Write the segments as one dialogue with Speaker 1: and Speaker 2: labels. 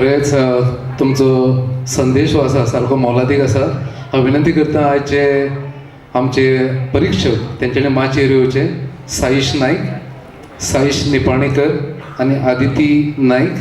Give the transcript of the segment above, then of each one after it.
Speaker 1: खरेंच तुमचो संदेश हो आसा सारको मोलादीक आसा हांव विनंती करता. आयचे आमचे परीक्षक तेंच्यानी माचयेर येवचे साईश नायक साईश निपाणेकर आनी आदिती नायक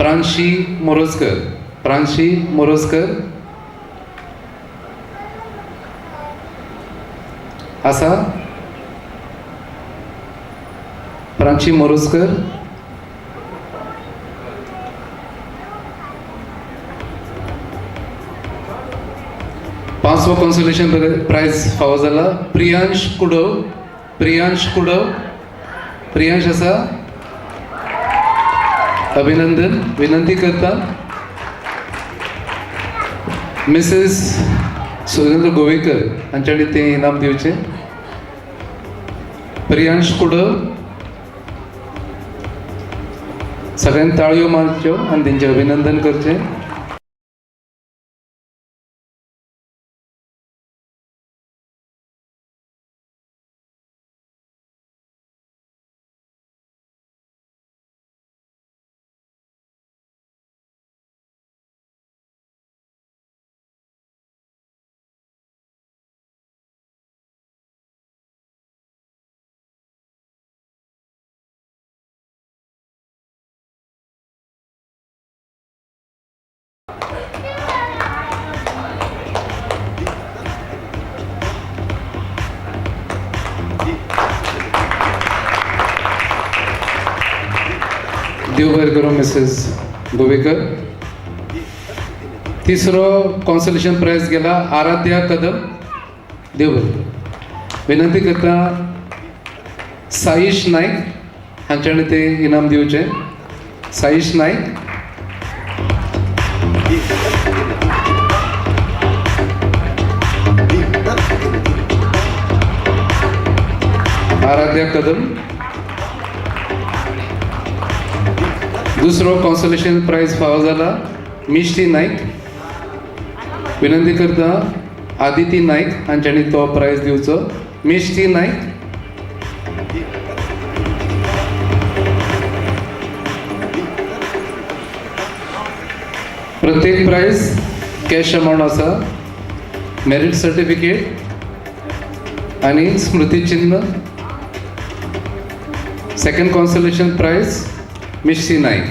Speaker 1: प्रांशी मोरोजकर प्रांशी मोरोजकर. आसा प्रांशी मोरोजकर. पांचवो कॉन्सोलेशन प्राईज फावो जाला प्रियांश कुडव प्रियांश कुडव. प्रियांश आसा अभिनंदन विनंती करता मिसेस सुरेंद्र गोवेकर हांच्यानी ते इनाम दिवचे प्रियांश कुडळ सगळ्यांनी ताळयो मारच्यो आनी त्यांचे अभिनंदन करचें. देव करूं मिसेस गोवेकर. तिसरो कॉन्सलेशन प्राईज गेला आराध्या कदम देव विनंती करता साईश नायक हांच्यानी ते इनाम दिवचे साईश नायक आराध्या कदम. दुसरो कॉन्सोलेशन प्रायज फावो जाला मिश्टी नायक विनंती करता आदिती नायक हांच्यानी तो प्रायज दिवचो मिश्टी नायक प्रत्येक प्रायज कॅश अमाऊंट आसा मेरिट सर्टिफिकेट आनी स्मृतिचिन्ह. सेकंड कॉन्सोलेशन प्रायज मिश्री नायक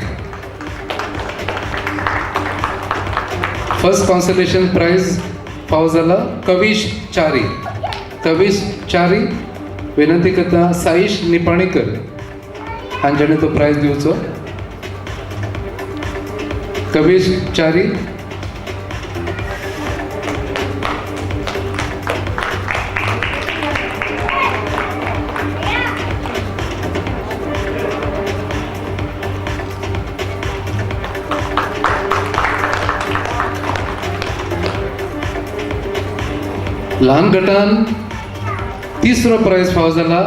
Speaker 1: फर्स्ट कॉन्सलेशन प्रायज फाव जाला कवीश चारी. कवीश चारी विनंती करता साईश निपाणेकर. हांच्यानी तो प्रायज दिवचो कवीश चारी ल्हान गटान तिसरो प्रायज फावो जाला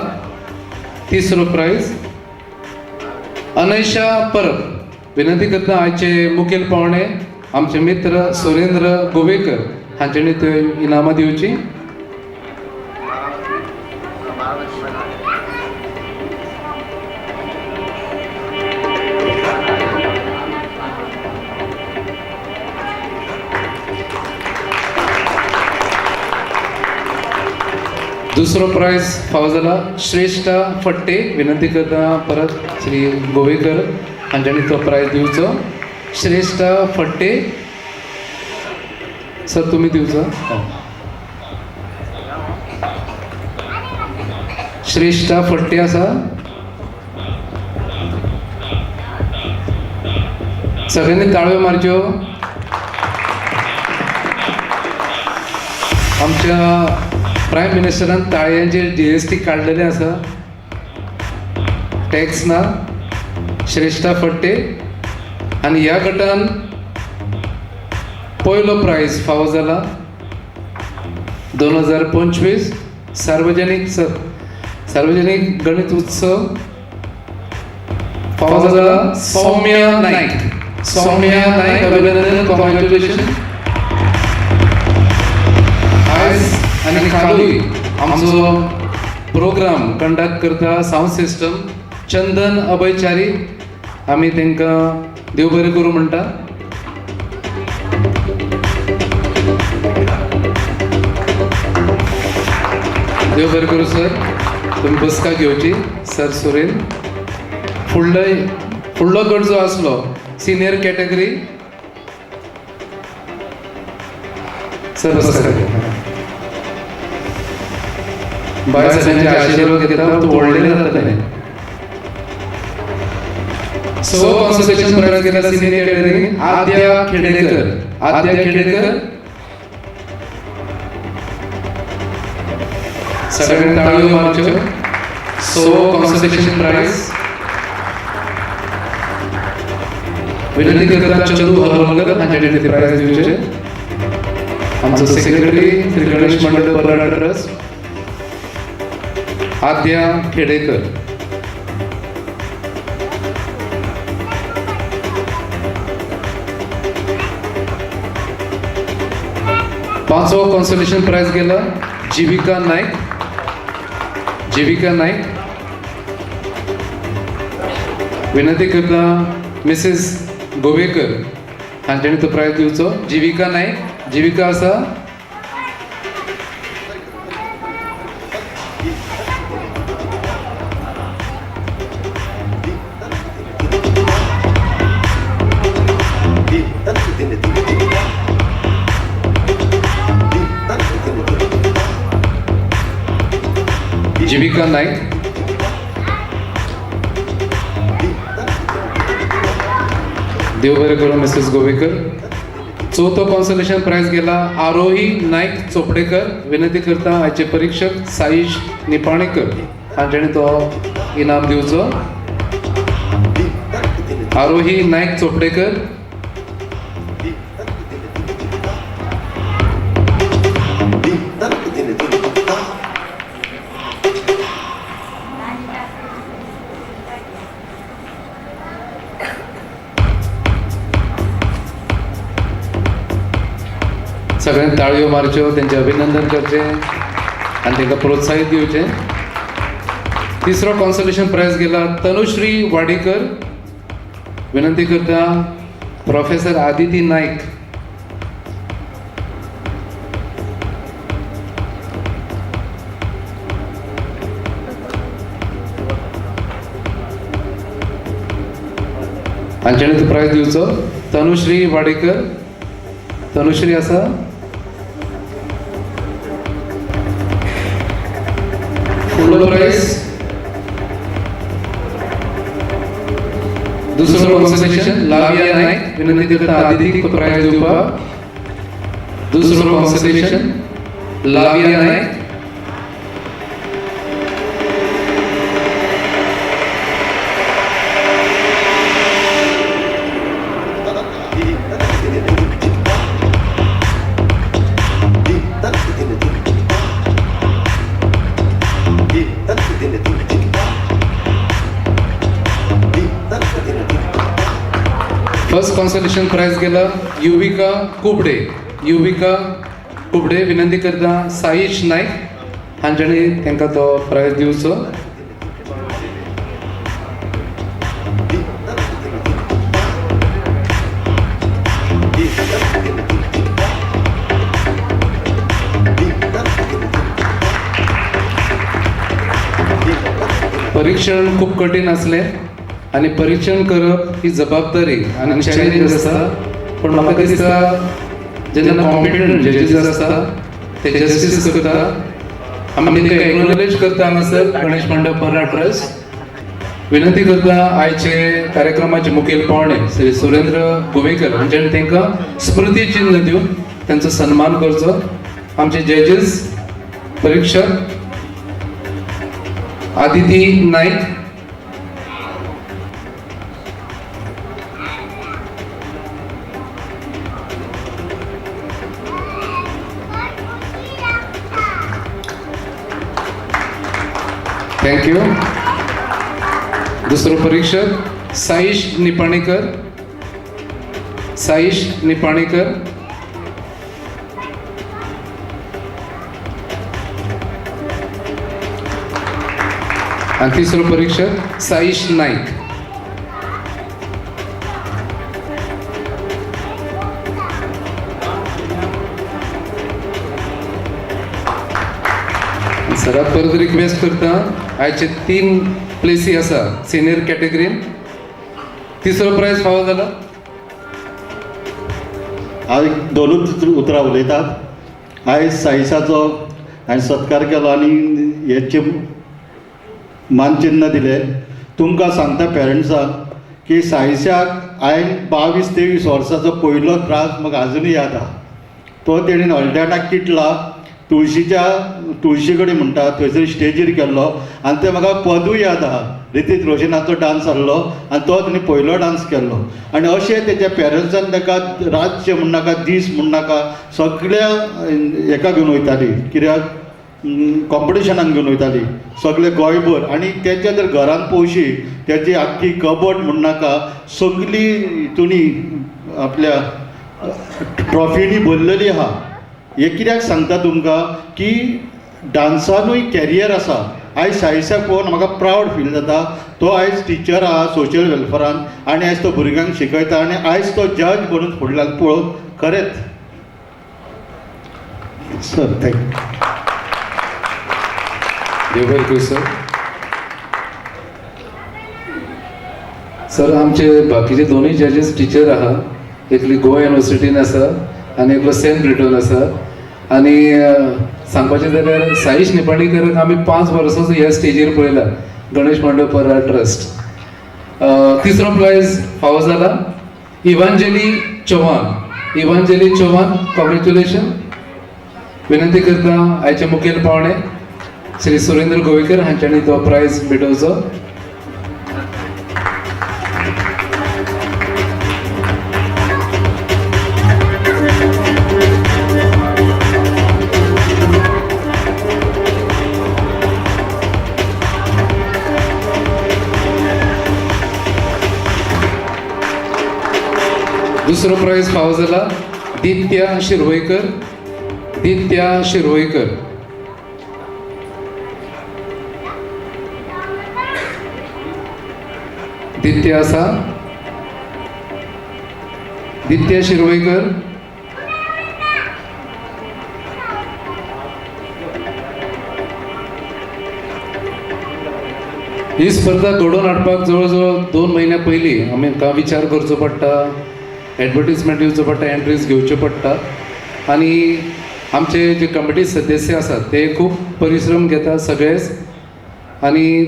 Speaker 1: तिसरो प्रायज अनैशा परब. विनंती करता आयचे मुखेल पावणे आमचे मित्र सुरेंद्र गोवेकर हांच्यानी त्यो इनामां दिवची दुसरो प्राईज फाव जाला श्रेष्ठ फट्टे विनंती करता परत श्री गोवेकर हांच्यानी तो प्रायज दिवचो श्रेष्ठ फट्टे. सर तुम्ही दिवचो श्रेष्ठ फट्टे आसा सगळ्यांनी ताळव्यो मारच्यो. आमच्या प्रायम मिनिस्टरान ताळयांचेर जी एस टी काडलेले आसा टॅक्स ना श्रेष्ठा फट्टे आनी ह्या गटान पयलो प्रायज फावो जाला दोन हजार पंचवीस सार्वजनीक स सार्वजनीक गणित उत्सव फावो जाला सौम्या नाईक. सौम्या नाईक अभिनंदन कॉंग्रॅच्युलेशन आनी कालूय आमचो प्रोग्राम कंडक्ट करता साऊंड सिस्टम चंदन अभयचारी आमी तांकां देव बरें करूं म्हणटा देव बरें करूं सर. तुमी बसका घेवची सर सुरेन. फुडलो फुडलो गट जो आसलो सिनियर कॅटेगरी सर बसका बाय सगळ्यांचे आशीर्वाद घेता तूं व्हडलें जातलें सो कॉन्सलेशन प्राइज गेला सिनियर कॅटेगरी आद्या खेडेकर. आद्या खेडेकर. सगळ्यांनी मारच्यो सो कॉन्सलेशन प्राइज विनंती करता चंदू हरवलकर हांचे ते प्राइज दिवचे आमचो सेक्रेटरी श्री गणेश मंडळ बराड ट्रस्ट आद्या खेडेकर. पाचवा कॉन्सोलेशन प्राइज गेला जीविका नाईक. जीविका नाईक. विनंती करता मिसेस गोवेकर हांच्यानी तो प्रायज दिवचो जीविका नाईक जीविका आसा जीविका नाईक. देव बरें करूं मिसेस गोवेकर चवथो कॉन्सलेशन प्राइज गेला आरोही नाईक चोपडेकर. विनंती करता हाचे परीक्षक साईश निपाणेकर. हांच्यानी तो इनाम दिवचो आरोही नाईक चोपडेकर. सगळ्यांनी ताळयो मारच्यो त्यांचे अभिनंदन करचे आणि त्यांना प्रोत्साहीत दिवचे तिसरो कॉन्सोलेशन प्राइज गेला तनुश्री वाडेकर. विनंती करता प्रोफेसर आदिती नाईक. हांच्यानी तो प्रायज दिवचो तनुश्री वाडेकर. तनुश्री आसा फुडलो प्राइज दुसरो कॉन्सलेशन लाविया नाईक विनंती करता आदिती प्राइस प्राइज दिवपाक दुसरो consolation Lavia Naik consolation prize गेलं. युविका कुबडे. युविका कुबडे विनंती करता साईश नाईक हांच्यानी तांकां तो प्रायज दिवचो परीक्षण खूप कठीण असले. आनी परीक्षण करप ही जबाबदारी आनी चॅलेंज आसता पूण म्हाका दिसता जेन्ना कॉम्पिटंट जजीस आसता ते जस्टीस करता आमी तांकां एक्नॉलेज करता. हांगासर गणेश मंडप पर्रा ट्रस्ट विनंती करता आयचे कार्यक्रमाचे मुखेल पावणे श्री सुरेंद्र गोवेकर हांच्यानी तांकां स्मृती चिन्ह दिवन तांचो सन्मान करचो आमचे जजीस परीक्षक आदिती नाईक थँक्यू दुसरं परीक्षक साईश निपाणेकर. साईश निपाणेकर. आणि तिसरं परीक्षक साईश नाईक. सरात परत रिक्वेस्ट करता आयचे तीन प्लेसी आसा सिनियर कॅटेगरीन तिसरो प्रायज फावो जाला
Speaker 2: हांव दोनूच उतर- उतरां उलयतात आयज साईसाचो हांवें सत्कार केलो आनी हेचे मानचिन्न दिलें. तुमकां सांगता पेरंट्सांक की साईशाक हांवें बावीस तेवीस वर्साचो पयलो त्रास म्हाका आजुनूय याद आहा. तो तेणेन हॉलट्यानाक किटला. तुळशीच्या तुळशी कडेन म्हणटा थंयसर स्टेजीर केल्लो. आनी ते म्हाका पदूय याद आहा. रितीक रोशनाचो डान्स आहलो आनी तो तेणी पयलो डान्स केल्लो. आनी अशें तेच्या पेरंट्सान ताका रातचें म्हण नाका दीस म्हण नाका सगळ्या हेका घेवन वयताली. कित्याक? कॉम्पिटिशनाक घेवन वयताली. सगळे गोंयभर. आनी तेच्या जर घरान पळोवशी तेची आख्खी कबट म्हण नाका सगळी हितुनी आपल्या ट्रॉफीनी भरलेली आहा. हे कित्याक सांगता तुमकां की डान्सानूय कॅरियर आसा. आयज साईसाक पळोवन म्हाका प्रावड फील जाता. तो आयज टिचर आहा सोशल वेलफेरान. आनी आयज तो भुरग्यांक शिकयता. आनी आयज तो जज म्हणून फुडल्यान पळोवन खरेंच. सर थँक्यू
Speaker 1: देव बरें सर सर आमचे बाकीचे दोनूय जजीस टिचर आहा एकली गोवा युनिवर्सिटीन आसा. आनी एकलो सेंट ब्रिटन आसा आनी सांगपाचें जाल्यार साईश निपाणीकराक आमी पांच वर्सांचो ह्या स्टेजीर पळयला गणेश मंडपरा ट्रस्ट. तिसरो प्रायज फावो जाला इवांजली चव्हाण. इवांजली चव्हाण कॉंग्रेच्युलेशन विनंती करता आयचे मुखेल पावणे श्री सुरेंद्र गोवेकर हांच्यानी तो प्रायज भेटोवचो दुसरं प्रायज फावो जाला दित्या शिरवयकर दित्या शिरवयकर दित्या आसा दित्या शिरवयकर ही स्पर्धा घडोवन हाडपाक जवळ जवळ दोन म्हयन्या पयलीं आमकां विचार करचो पडटा? एडवर्टिजमेंट दिवचो पडटा एंट्रीज घेवच्यो पडटा आनी आमचे जे कमिटी सदस्य आसात ते खूब परिश्रम घेतात सगळेच. आनी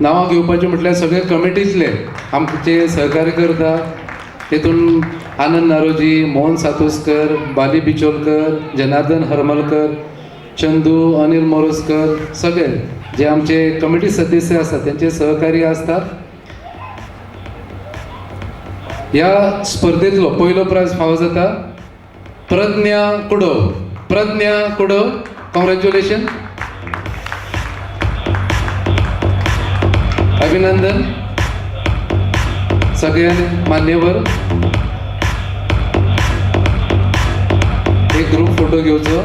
Speaker 1: नांवां घेवपाचें म्हटल्यार सगळे कमिटींतले आमचे सहकार्य करता तेतून आनंद नारोजी मोहन सातोस्कर बाली बिचोलकर जनार्दन हरमलकर चंदू अनिल मोरोसकर सगळे. जे आमचे कमिटी सदस्य आसात त्यांचे सहकार्य असतात. ह्या स्पर्धेतलो पयलो प्रायज फावो जाता प्रज्ञा कुडव प्रज्ञा कुडव कॉंग्रॅच्युलेशन अभिनंदन. सगळ्यां मान्यवर. एक ग्रुप फोटो घेवचो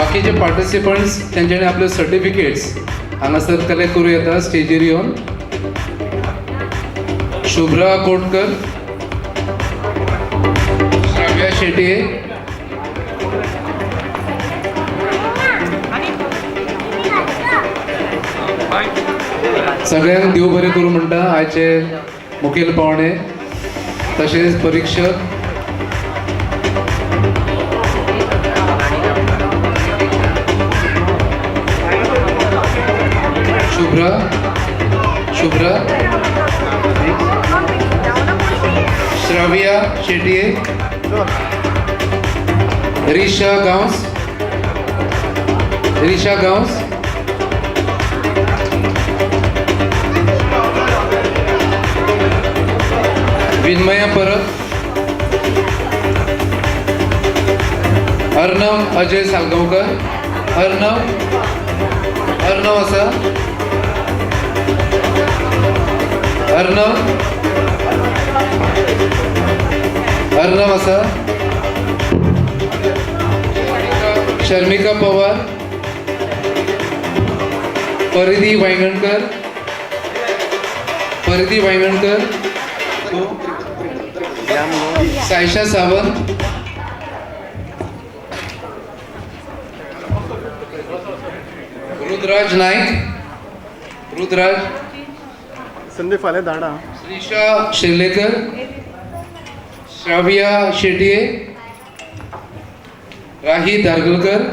Speaker 1: बाकीचे पार्टिसिपंट्स त्यांच्यानी आपले सर्टिफिकेट्स हांगासर कलेक्ट करूं येता स्टेजीर येवन शुभ्रा कोटकर. श्राव्या शेटये सगळ्यांक देव बरें करूं म्हणटा आयचे मुखेल पावणे तशेंच परीक्षक. शुभ्रा शुभ्रा. श्राव्या शेटिये रिशा गांवस. रिशा गांवस. विन्मया परब अर्णव अजय सालगावकर. अर्णव अर्णव असा. अर्णव? अर्णव असा? शर्मिका पवार? परिधी वांगणकर परिधी वांगणकर सायशा सावंत? रुद्राज नाईक? रुद्राज
Speaker 3: संदीप फाल्यां धाडा
Speaker 1: श्रीषा शेर्लेकर श्राव्या शेटये राही दारगलकर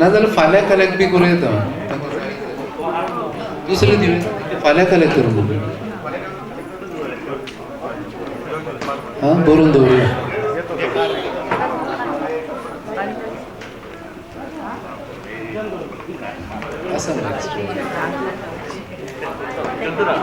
Speaker 1: नाजाल्यार फाल्यां कलेक्ट बी करूं येता दुसरे दिवं फाल्यां कलेक्ट करूं हां बरोवन दवरुया आसा వెళ్తున్నా